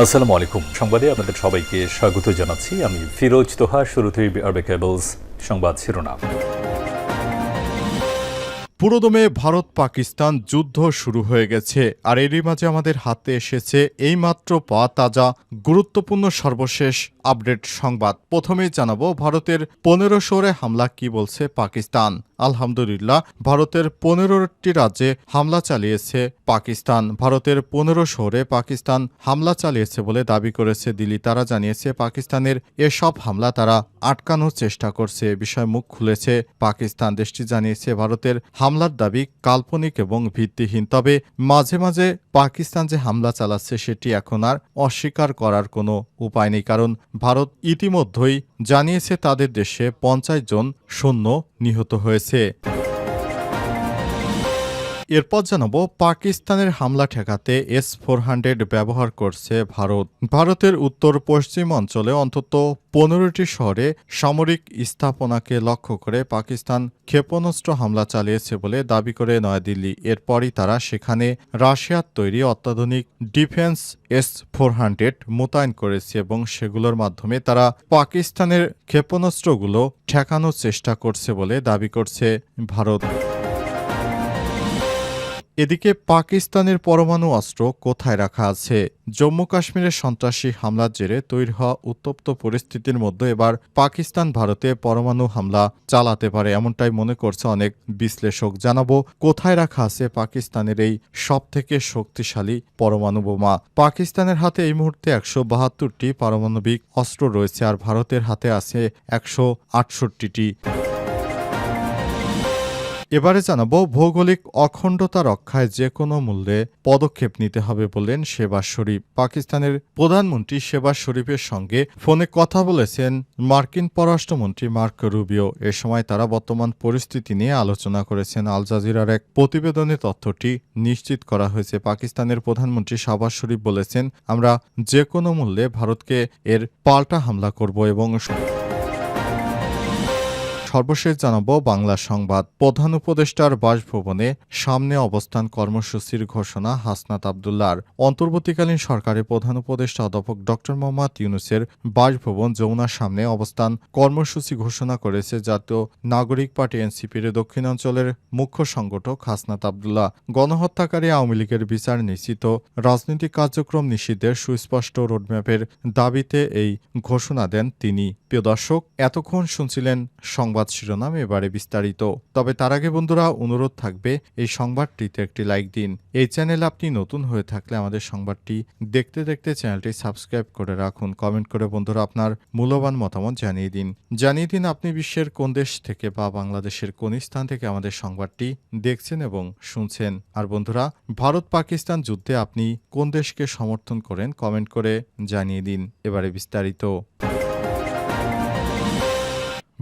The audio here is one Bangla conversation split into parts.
আসসালামু আলাইকুম। সংবাদে আপনাদের সবাইকে স্বাগত জানাচ্ছি। আমি ফিরোজ তোহা শুরুতেই আরবে কেবলস সংবাদ শিরোনাম। পুরোদমে ভারত পাকিস্তান যুদ্ধ শুরু হয়ে গেছে আর এরই মাঝে আমাদের হাতে এসেছে এইমাত্র পাওয়া তাজা গুরুত্বপূর্ণ সর্বশেষ আপডেট সংবাদ। প্রথমেই জানাব, ভারতের পনেরো শহরে হামলা কি বলছে পাকিস্তান? আলহামদুলিল্লাহ, ভারতের পনেরোটি রাজ্যে হামলা চালিয়েছে পাকিস্তান। ভারতের পনেরো শহরে পাকিস্তান হামলা চালিয়েছে বলে দাবি করেছে দিল্লি। তারা জানিয়েছে, পাকিস্তানের এসব হামলা তারা আটকানোর চেষ্টা করছে। বিষয়ে মুখ খুলেছে পাকিস্তান। দেশটি জানিয়েছে, ভারতের হামলার দাবি কাল্পনিক এবং ভিত্তিহীন। তবে মাঝে মাঝে পাকিস্তান যে হামলা চালাচ্ছে সেটি এখন আর অস্বীকার করার কোনো উপায় নেই। কারণ ভারত ইতিমধ্যেই জানিয়েছে, তাদের দেশে পঞ্চাশ জন সৈন্য নিহত হয়েছে। এরপর জানাব, পাকিস্তানের হামলা ঠেকাতে এস ফোর হান্ড্রেড ব্যবহার করছে ভারত। ভারতের উত্তর পশ্চিম অঞ্চলে অন্তত পনেরোটি শহরে সামরিক স্থাপনাকে লক্ষ্য করে পাকিস্তান ক্ষেপণাস্ত্র হামলা চালিয়েছে বলে দাবি করে নয়াদিল্লি। এরপরই তারা সেখানে রাশিয়ার তৈরি অত্যাধুনিক ডিফেন্স এস ফোর হান্ড্রেড মোতায়েন করেছে এবং সেগুলোর মাধ্যমে তারা পাকিস্তানের ক্ষেপণাস্ত্রগুলো ঠেকানোর চেষ্টা করছে বলে দাবি করছে ভারত। এদিকে পাকিস্তানের পরমাণু অস্ত্র কোথায় রাখা আছে? জম্মু কাশ্মীরের সন্ত্রাসী হামলার জেরে তৈরি হওয়া উত্তপ্ত পরিস্থিতির মধ্যে এবার পাকিস্তান ভারতে পরমাণু হামলা চালাতে পারে এমনটাই মনে করছে অনেক বিশ্লেষক। জানাব, কোথায় রাখা আছে পাকিস্তানের এই সবথেকে শক্তিশালী পরমাণু বোমা? পাকিস্তানের হাতে এই মুহূর্তে একশো বাহাত্তরটি পারমাণবিক অস্ত্র রয়েছে আর ভারতের হাতে আছে একশো আটষট্টিটি। এবারে জানাব, ভৌগোলিক অখণ্ডতা রক্ষায় যে কোনো মূল্যে পদক্ষেপ নিতে হবে বললেন শেবাজ শরীফ। পাকিস্তানের প্রধানমন্ত্রী শেবাজ শরীফের সঙ্গে ফোনে কথা বলেছেন মার্কিন পররাষ্ট্রমন্ত্রী মার্ক রুবিও। এ সময় তারা বর্তমান পরিস্থিতি নিয়ে আলোচনা করেছেন। আল জাজিরার এক প্রতিবেদনে তথ্যটি নিশ্চিত করা হয়েছে। পাকিস্তানের প্রধানমন্ত্রী শাহবাজ শরীফ বলেছেন, আমরা যে কোনো মূল্যে ভারতকে এর পাল্টা হামলা করব এবং সর্বশেষ জানাব বাংলা সংবাদ। প্রধান উপদেষ্টার বাসভবনে সামনে অবস্থান কর্মসূচির ঘোষণা হাসনাত আবদুল্লার। অন্তর্বর্তীকালীন সরকারের প্রধান উপদেষ্টা অধ্যাপক ড মোহাম্মদ ইউনুসের বাসভবন যমুনার সামনে অবস্থান কর্মসূচি ঘোষণা করেছে জাতীয় নাগরিক পার্টি এনসিপির দক্ষিণাঞ্চলের মুখ্য সংগঠক হাসনাত আবদুল্লাহ। গণহত্যাকারী আওয়ামী লীগের বিচার নিশ্চিত, রাজনৈতিক কার্যক্রম নিষিদ্ধের সুস্পষ্ট রোডম্যাপের দাবিতে এই ঘোষণা দেন তিনি। প্রিয় দর্শক, এতক্ষণ শুনছিলেন সংবাদ শিরোনাম এবারে বিস্তারিত। তবে তার আগে বন্ধুরা, অনুরোধ থাকবে এই সংবাদটিতে একটি লাইক দিন। এই চ্যানেলে আপনি নতুন হয়ে থাকলে আমাদের সংবাদটি দেখতে দেখতে চ্যানেলটি সাবস্ক্রাইব করে রাখুন। কমেন্ট করে বন্ধুরা আপনার মূল্যবান মতামত জানিয়ে দিন। জানিয়ে দিন আপনি বিশ্বের কোন দেশ থেকে বা বাংলাদেশের কোন স্থান থেকে আমাদের সংবাদটি দেখছেন এবং শুনছেন। আর বন্ধুরা, ভারত পাকিস্তান যুদ্ধে আপনি কোন দেশকে সমর্থন করেন কমেন্ট করে জানিয়ে দিন। এবারে বিস্তারিত।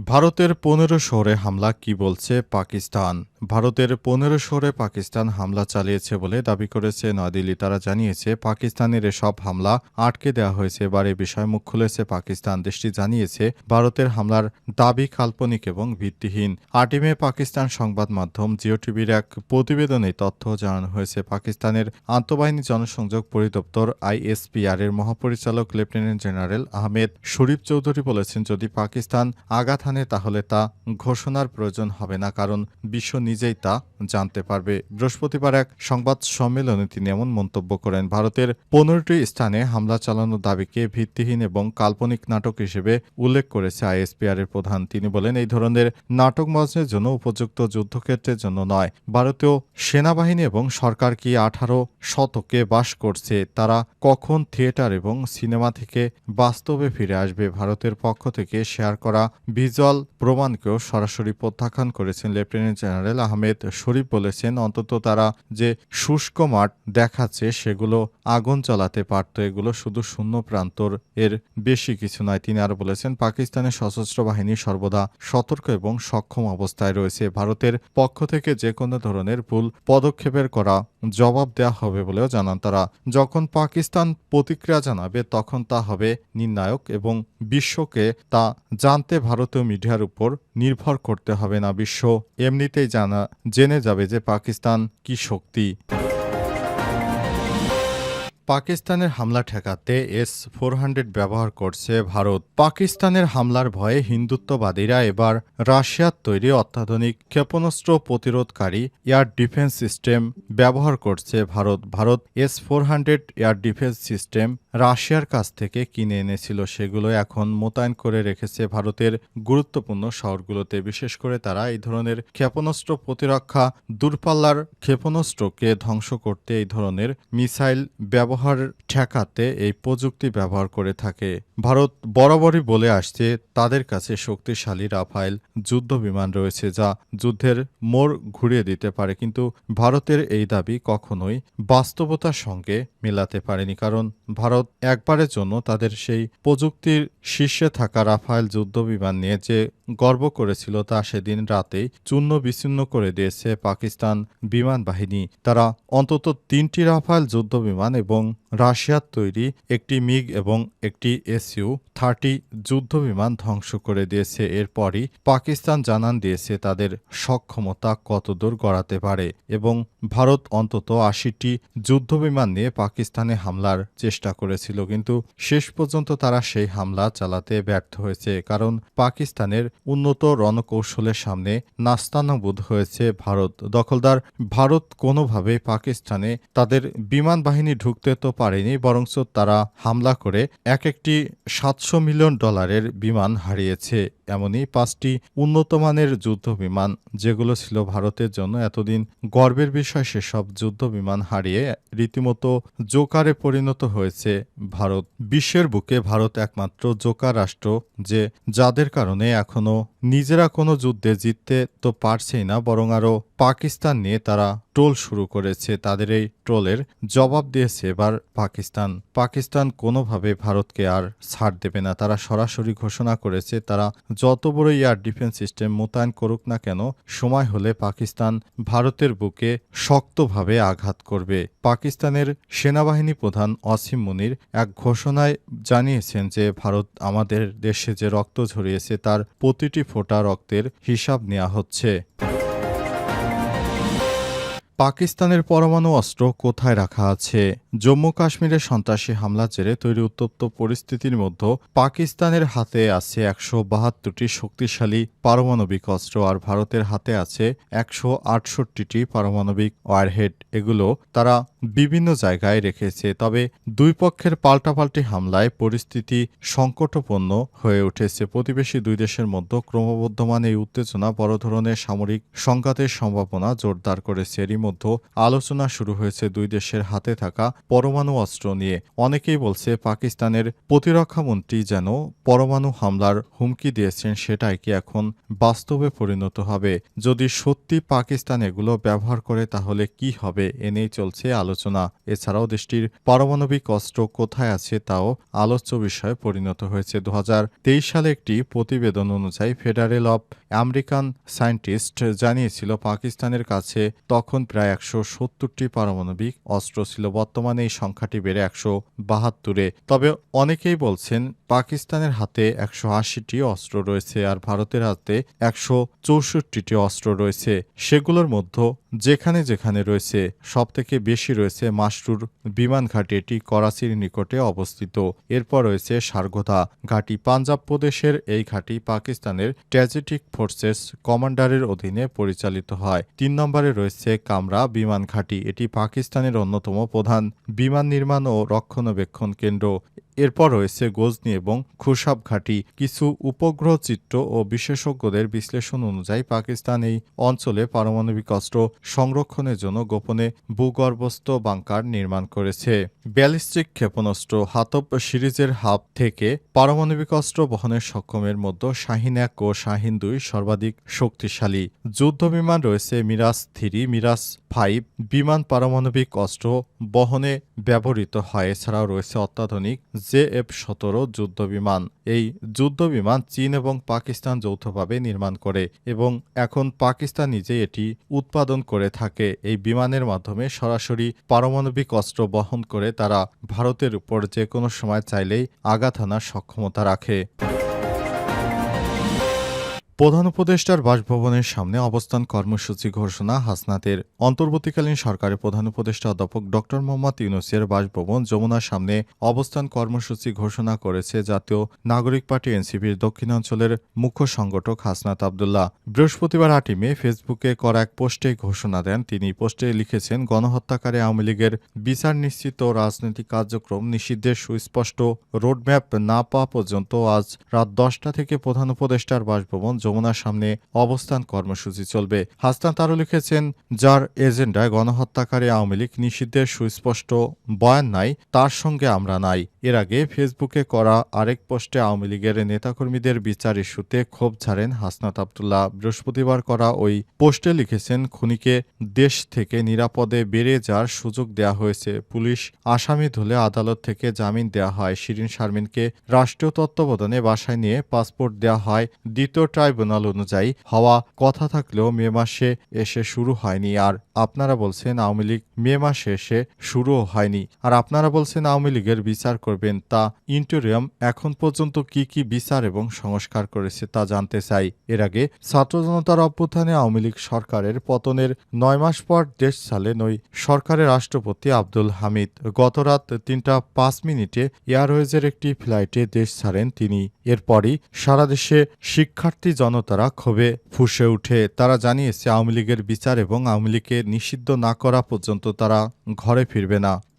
ভারতের পনেরো শহরে হামলা কি বলছে পাকিস্তান? ভারতের পনেরো শহরে পাকিস্তান হামলা চালিয়েছে বলে দাবি করেছে নয়াদিল্লি। তারা জানিয়েছে, পাকিস্তানের এসব হামলা আটকে দেওয়া হয়েছে। এবার এ বিষয়ে মুখ খুলেছে পাকিস্তান। দেশটি জানিয়েছে, ভারতের হামলার দাবি কাল্পনিক এবং ভিত্তিহীন। আটই মে পাকিস্তান সংবাদ মাধ্যম জিও টিভির এক প্রতিবেদনে তথ্য জানানো হয়েছে, পাকিস্তানের আন্তঃবাহিনী জনসংযোগ পরিদপ্তর আইএসপিআর এর মহাপরিচালক লেফটেন্যান্ট জেনারেল আহমেদ শরীফ চৌধুরী বলেছেন, যদি পাকিস্তান আঘাত হানে তাহলে তা ঘোষণার প্রয়োজন হবে না, কারণ বিশ্ব নিজেই তা জানতে পারবে। বৃহস্পতিবার এক সংবাদ সম্মেলনে তিনি এমন মন্তব্য করেন, ভারতের পনেরোটি স্থানে হামলা চালানোর দাবিকে ভিত্তিহীন এবং কাল্পনিক নাটক হিসেবে উল্লেখ করেছে আইএসপিআর এর প্রধান। তিনি বলেন, এই ধরনের নাটক মঞ্চের জন্য উপযুক্ত যুদ্ধক্ষেত্রের জন্য নয়। ভারতীয় সেনাবাহিনী এবং সরকার কি আঠারো শতকে বাস করছে? তারা কখন থিয়েটার এবং সিনেমা থেকে বাস্তবে ফিরে আসবে? ভারতের পক্ষ থেকে শেয়ার করা ভিজুয়াল প্রমাণকেও সরাসরি প্রত্যাখ্যান করেছেন লেফটেন্যান্ট জেনারেল আহমেদ শরীফ বলেছেন, অন্তত তারা যে শুষ্ক মাঠ দেখাচ্ছে, সেগুলো আগুন চালাতে পারত। এগুলো শুধু শূন্য প্রান্তর এর বেশি কিছু নয়, তিনি আরও বলেছেন পাকিস্তানের সশস্ত্র বাহিনী সর্বদা সতর্ক এবং সক্ষম অবস্থায় রয়েছে। ভারতের পক্ষ থেকে যে কোনো ধরনের ভুল পদক্ষেপের করা জবাব দেওয়া হবে বলেও জানান তারা। যখন পাকিস্তান প্রতিক্রিয়া জানাবে, তখন তা হবে নির্ণায়ক এবং বিশ্বকে তা জানতে ভারতীয় মিডিয়ার উপর নির্ভর করতে হবে না। বিশ্ব এমনিতেই জানা জেনে যাবে যে পাকিস্তান কি শক্তি। পাকিস্তানের হামলা ঠেকাতে এস ফোর হান্ড্রেড ব্যবহার করছে ভারত। পাকিস্তানের হামলার ভয়ে হিন্দুত্ববাদীরা এবার রাশিয়ার তৈরি অত্যাধুনিক ক্ষেপণাস্ত্র প্রতিরোধকারী এয়ার ডিফেন্স সিস্টেম ব্যবহার করছে Bharat. Bharat S four hundred air defence system রাশিয়ার কাছ থেকে কিনে এনেছিল সেগুলো এখন মোতায়েন করে রেখেছে ভারতের গুরুত্বপূর্ণ শহরগুলোতে। বিশেষ করে তারা এই ধরনের ক্ষেপণাস্ত্র প্রতিরক্ষা দূরপাল্লার ক্ষেপণাস্ত্রকে ধ্বংস করতে এই ধরনের মিসাইল ব্যবহার ঠেকাতে এই প্রযুক্তি ব্যবহার করে থাকে। ভারত বরাবরই বলে আসছে, তাদের কাছে শক্তিশালী রাফাইল যুদ্ধ বিমান রয়েছে যা যুদ্ধের মোড় ঘুরিয়ে দিতে পারে, কিন্তু ভারতের এই দাবি কখনোই বাস্তবতার সঙ্গে মেলাতে পারেনি, কারণ ভারত একবারের জন্য তাদের সেই প্রযুক্তির শীর্ষে থাকা রাফায়েল যুদ্ধবিমান নিয়ে যে গর্ব করেছিল তা সেদিন রাতেই চূর্ণ বিচ্ছিন্ন করে দিয়েছে পাকিস্তান বিমান বাহিনী। তারা অন্তত তিনটি রাফায়েল যুদ্ধ বিমান এবং রাশিয়ার তৈরি একটি মিগ এবং একটি এসইউ থার্টি যুদ্ধ বিমান ধ্বংস করে দিয়েছে। এরপরই পাকিস্তান জানান দিয়েছে তাদের সক্ষমতা কতদূর গড়াতে পারে এবং ভারত অন্তত আশিটি যুদ্ধ বিমান নিয়ে পাকিস্তানে হামলার চেষ্টা করেছিল। কিন্তু শেষ পর্যন্ত তারা সেই হামলা চালাতে ব্যর্থ হয়েছে, কারণ পাকিস্তানের উন্নত রণকৌশলের সামনে নাস্তানাবুদ হয়েছে ভারত। দখলদার ভারত কোনোভাবে পাকিস্তানে তাদের বিমান বাহিনী ঢুকতে তো পারেনি, বরঞ্চ তারা হামলা করে এক একটি সাতশো মিলিয়ন ডলারের বিমান হারিয়েছে। এমনই পাঁচটি উন্নতমানের যুদ্ধ বিমান, যেগুলো ছিল ভারতের জন্য এতদিন গর্বের বিষয় সেসব যুদ্ধ বিমান হারিয়ে রীতিমতো জোকারে পরিণত হয়েছে ভারত। বিশ্বের বুকে ভারত একমাত্র জোকার রাষ্ট্র, যে যাদের কারণে এখনও воно নিজেরা কোনো যুদ্ধে জিততে তো পারছেই না, বরং আরও পাকিস্তান নিয়ে তারা ট্রোল শুরু করেছে। তাদের এই ট্রোলের জবাব দিয়েছে এবার পাকিস্তান। পাকিস্তান কোনোভাবে ভারতকে আর ছাড় দেবে না। তারা সরাসরি ঘোষণা করেছে, তারা যত বড় এয়ার ডিফেন্স সিস্টেম মোতায়েন করুক না কেন, সময় হলে পাকিস্তান ভারতের বুকে শক্তভাবে আঘাত করবে। পাকিস্তানের সেনাবাহিনী প্রধান অসীম মুনির এক ঘোষণায় জানিয়েছেন যে, ভারত আমাদের দেশে যে রক্ত ঝরিয়েছে, তার প্রতিটি ফোঁটা রক্তের হিসাব নেওয়া হচ্ছে। পাকিস্তানের পরমাণু অস্ত্র কোথায় রাখা আছে? জম্মু কাশ্মীরের সন্ত্রাসী হামলা জেরে তৈরি উত্তপ্ত পরিস্থিতির মধ্যে পাকিস্তানের হাতে আছে একশো বাহাত্তরটি শক্তিশালী পারমাণবিক অস্ত্র আর ভারতের হাতে আছে একশো আটষট্টিটি পারমাণবিক ওয়ারহেড। এগুলো তারা বিভিন্ন জায়গায় রেখেছে, তবে দুই পক্ষের পাল্টাপাল্টি হামলায় পরিস্থিতি সংকটপূর্ণ হয়ে উঠেছে। প্রতিবেশী দুই দেশের মধ্যে ক্রমবর্ধমান এই উত্তেজনা বড় ধরনের সামরিক সংঘাতের সম্ভাবনা জোরদার করেছে। এরই মধ্যে আলোচনা শুরু হয়েছে দুই দেশের হাতে থাকা পরমাণু অস্ত্র নিয়ে। অনেকেই বলছে পাকিস্তানের প্রতিরক্ষামন্ত্রী যেন পরমাণু হামলার হুমকি দিয়েছেন সেটাই কি এখন বাস্তবে পরিণত হবে। যদি সত্যি পাকিস্তান এগুলো ব্যবহার করে তাহলে কি হবে এ নিয়ে চলছে আলোচনা। এছাড়াও দেশটির পারমাণবিক অস্ত্র কোথায় আছে তাও আলোচ্য বিষয়ে পরিণত হয়েছে। দু হাজার তেইশ সালে একটি প্রতিবেদন অনুযায়ী ফেডারেল অব আমেরিকান সায়েন্টিস্ট জানিয়েছিল, পাকিস্তানের কাছে তখন প্রায় একশো সত্তরটি পারমাণবিক অস্ত্র ছিল। বর্তমানে এই সংখ্যাটি বেড়ে একশো বাহাত্তরে। তবে অনেকেই বলছেন পাকিস্তানের হাতে একশো আশিটি অস্ত্র রয়েছে আর ভারতের হাতে একশো চৌষট্টিটি অস্ত্র রয়েছে। সেগুলোর মধ্যে যেখানে যেখানে রয়েছে, সবথেকে বেশি রয়েছে মাসরুর বিমান ঘাটি এটি করাচির নিকটে অবস্থিত। এরপর রয়েছে সারগোদা ঘাঁটি। পাঞ্জাব প্রদেশের এই ঘাঁটি পাকিস্তানের ট্র্যাজেটিক ফোর্সেস কমান্ডারের অধীনে পরিচালিত হয়। তিন নম্বরে রয়েছে কামরা বিমান ঘাঁটি। এটি পাকিস্তানের অন্যতম প্রধান বিমান নির্মাণ ও রক্ষণাবেক্ষণ কেন্দ্র। এরপর রয়েছে গজনি এবং খুশাব ঘাঁটি কিছু উপগ্রহ চিত্র ও বিশেষজ্ঞদের বিশ্লেষণ অনুযায়ী পাকিস্তান এই অঞ্চলে পারমাণবিক অস্ত্র সংরক্ষণের জন্য গোপনে ভূগর্ভস্থ বাংকার নির্মাণ করেছে। ব্যালিস্টিক ক্ষেপণাস্ত্র হাতব সিরিজের হাব থেকে পারমাণবিক অস্ত্র বহনের সক্ষমের মধ্যে শাহিন এক ও শাহিন দুই সর্বাধিক শক্তিশালী। যুদ্ধ বিমান রয়েছে মিরাজ থ্রি, মিরাজ ফাইভ, বিমান পারমাণবিক অস্ত্র বহনে ব্যবহৃত হয়। এছাড়াও রয়েছে অত্যাধুনিক জে এফ সতেরো যুদ্ধ বিমান এই যুদ্ধ বিমান চীন এবং পাকিস্তান যৌথভাবে নির্মাণ করে এবং এখন পাকিস্তান নিজে এটি উৎপাদন করে থাকে। এই বিমানের মাধ্যমে সরাসরি পারমাণবিক অস্ত্র বহন করে তারা ভারতের উপর যে কোনো সময় চাইলেই আঘাত আনার সক্ষমতা রাখে। প্রধান উপদেষ্টার বাসভবনের সামনে অবস্থান কর্মসূচি ঘোষণা হাসনাতের। অন্তর্বর্তীকালীন সরকারের প্রধান উপদেষ্টা অধ্যাপক ড মোহাম্মদ ইউনুসের বাসভবন যমুনার সামনে অবস্থান কর্মসূচি ঘোষণা করেছে জাতীয় নাগরিক পার্টি এনসিপির দক্ষিণাঞ্চলের মুখ্য সংগঠক হাসনাত আবদুল্লাহ। বৃহস্পতিবার আটই মে ফেসবুকে করা এক পোস্টে ঘোষণা দেন তিনি। পোস্টে লিখেছেন, গণহত্যাকারী আওয়ামী লীগের বিচার নিশ্চিত রাজনৈতিক কার্যক্রম নিষিদ্ধের সুস্পষ্ট রোডম্যাপ না পাওয়া পর্যন্ত আজ রাত দশটা থেকে প্রধান উপদেষ্টার বাসভবন যমুনার সামনে অবস্থান কর্মসূচি চলবে। হাসনাত আরও লিখেছেন, যার এজেন্ডায় গণহত্যাকারী আওয়ামী লীগ নিষিদ্ধের সুস্পষ্ট বয়ান নাই, তার সঙ্গে আমরা নাই। এর আগে ফেসবুকে করা আরেক পোস্টে আওয়ামী লীগের নেতাকর্মীদের বিচার ইস্যুতে ক্ষোভ ঝাড়েন হাসনাত আবদুল্লাহ। বৃহস্পতিবার করা ওই পোস্টে লিখেছেন, খুনিকে দেশ থেকে নিরাপদে বেড়ে যাওয়ার সুযোগ দেওয়া হয়েছে। পুলিশ আসামি ধুলে আদালত থেকে জামিন দেওয়া হয়। শিরিন শারমিনকে রাষ্ট্রীয় তত্ত্বাবধানে বাসায় নিয়ে পাসপোর্ট দেওয়া হয়। দ্বিতীয় ট্রাইব্যুনাল অনুযায়ী হওয়া কথা থাকলেও মে মাসে এসে শুরু হয়নি আর আপনারা বলছেন আওয়ামী লীগ মে মাসে এসে শুরুও হয়নি। আর আপনারা বলছেন আওয়ামী লীগের বিচার করবেন তা ইন্টোরিয়াম এখন পর্যন্ত কি কি বিচার এবং সংস্কার করেছে তা জানতে চাই। এর আগে ছাত্র জনতার অভ্যুত্থানে আওয়ামী লীগ সরকারের পতনের নয় মাস পর দেশ ছাড়লেন ওই সরকারের রাষ্ট্রপতি আব্দুল হামিদ। গতরাত তিনটা পাঁচ মিনিটে এয়ারওয়েজের একটি ফ্লাইটে দেশ ছাড়েন তিনি। এরপরই সারা দেশে শিক্ষার্থী জনতারা ক্ষোভে ফুসে উঠে তারা জানিয়েছে আওয়ামী লীগের বিচার এবং আওয়ামী লীগকে নিষিদ্ধ না করা পর্যন্ত তারা ঘরে ফিরবে না।